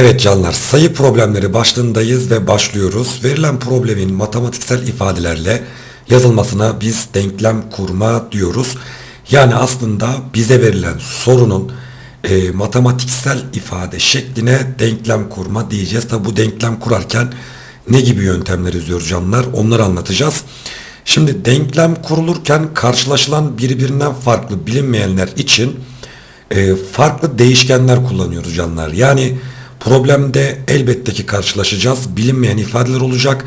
Evet canlar, sayı problemleri başlığındayız ve başlıyoruz. Verilen problemin matematiksel ifadelerle yazılmasına biz denklem kurma diyoruz. Yani aslında bize verilen sorunun e, matematiksel ifade şekline denklem kurma diyeceğiz. Tabi bu denklem kurarken ne gibi yöntemler izliyoruz canlar onları anlatacağız. Şimdi denklem kurulurken karşılaşılan birbirinden farklı bilinmeyenler için e, farklı değişkenler kullanıyoruz canlar. Yani problemde elbette ki karşılaşacağız. Bilinmeyen ifadeler olacak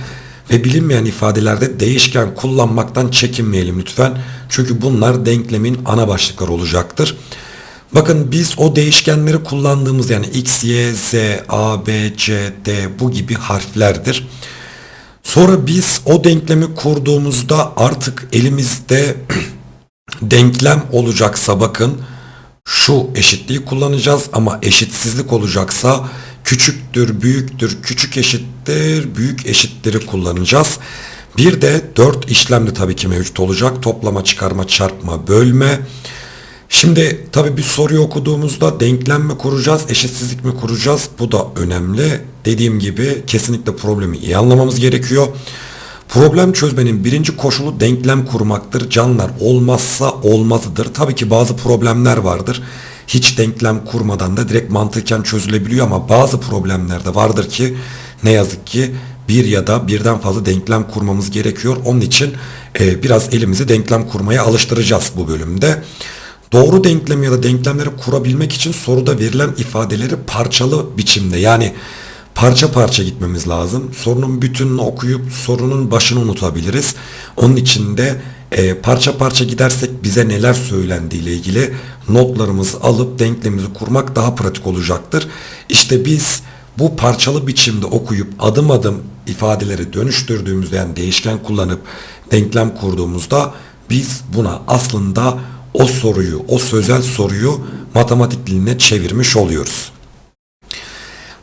ve bilinmeyen ifadelerde değişken kullanmaktan çekinmeyelim lütfen. Çünkü bunlar denklemin ana başlıkları olacaktır. Bakın biz o değişkenleri kullandığımız yani x, y, z, a, b, c, d bu gibi harflerdir. Sonra biz o denklemi kurduğumuzda artık elimizde denklem olacaksa bakın şu eşitliği kullanacağız ama eşitsizlik olacaksa küçüktür, büyüktür, küçük eşittir, büyük eşitleri kullanacağız. Bir de 4 işlemli tabii ki mevcut olacak. Toplama, çıkarma, çarpma, bölme. Şimdi tabii bir soruyu okuduğumuzda denklem mi kuracağız, eşitsizlik mi kuracağız? Bu da önemli. Dediğim gibi kesinlikle problemi iyi anlamamız gerekiyor. Problem çözmenin birinci koşulu denklem kurmaktır. Canlar olmazsa olmazıdır. Tabii ki bazı problemler vardır. Hiç denklem kurmadan da direkt mantıken çözülebiliyor ama bazı problemlerde vardır ki ne yazık ki bir ya da birden fazla denklem kurmamız gerekiyor. Onun için e, biraz elimizi denklem kurmaya alıştıracağız bu bölümde. Doğru denklem ya da denklemleri kurabilmek için soruda verilen ifadeleri parçalı biçimde yani parça parça gitmemiz lazım. Sorunun bütününü okuyup sorunun başını unutabiliriz. Onun için de e, parça parça gidersek bize neler söylendiği ile ilgili notlarımızı alıp denklemimizi kurmak daha pratik olacaktır. İşte biz bu parçalı biçimde okuyup adım adım ifadeleri dönüştürdüğümüzde yani değişken kullanıp denklem kurduğumuzda biz buna aslında o soruyu, o sözel soruyu matematik diline çevirmiş oluyoruz.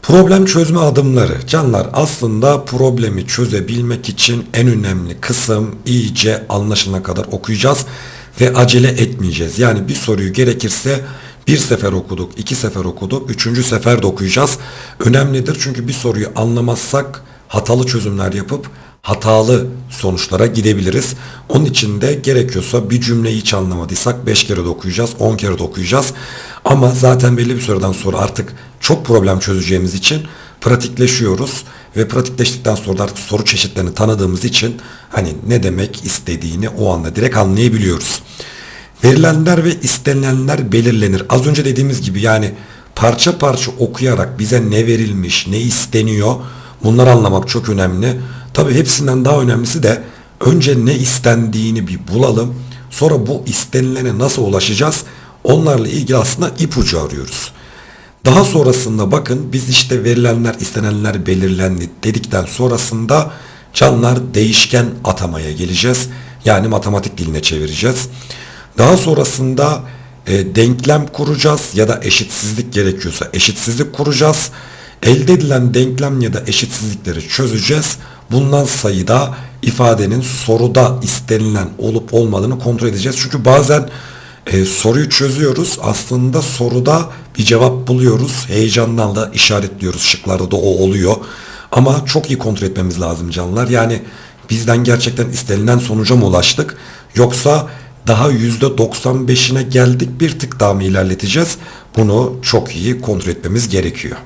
Problem çözme adımları. Canlar aslında problemi çözebilmek için en önemli kısım iyice anlaşılana kadar okuyacağız ve acele etmeyeceğiz. Yani bir soruyu gerekirse bir sefer okuduk, iki sefer okuduk, üçüncü sefer de okuyacağız. Önemlidir çünkü bir soruyu anlamazsak hatalı çözümler yapıp hatalı sonuçlara gidebiliriz. Onun için de gerekiyorsa bir cümleyi hiç anlamadıysak 5 kere de okuyacağız, 10 kere de okuyacağız. Ama zaten belli bir süreden sonra artık çok problem çözeceğimiz için pratikleşiyoruz ve pratikleştikten sonra da artık soru çeşitlerini tanıdığımız için hani ne demek istediğini o anda direkt anlayabiliyoruz. Verilenler ve istenilenler belirlenir. Az önce dediğimiz gibi yani parça parça okuyarak bize ne verilmiş, ne isteniyor bunları anlamak çok önemli. Tabi hepsinden daha önemlisi de önce ne istendiğini bir bulalım. Sonra bu istenilene nasıl ulaşacağız? Onlarla ilgili aslında ipucu arıyoruz. Daha sonrasında bakın biz işte verilenler istenenler belirlendi dedikten sonrasında canlar değişken atamaya geleceğiz. Yani matematik diline çevireceğiz. Daha sonrasında e, denklem kuracağız ya da eşitsizlik gerekiyorsa eşitsizlik kuracağız. Elde edilen denklem ya da eşitsizlikleri çözeceğiz. Bundan sayıda ifadenin soruda istenilen olup olmadığını kontrol edeceğiz. Çünkü bazen e, soruyu çözüyoruz. Aslında soruda bir cevap buluyoruz. Heyecandan da işaretliyoruz. Şıklarda da o oluyor. Ama çok iyi kontrol etmemiz lazım canlar. Yani bizden gerçekten istenilen sonuca mı ulaştık? Yoksa daha %95'ine geldik bir tık daha mı ilerleteceğiz? Bunu çok iyi kontrol etmemiz gerekiyor.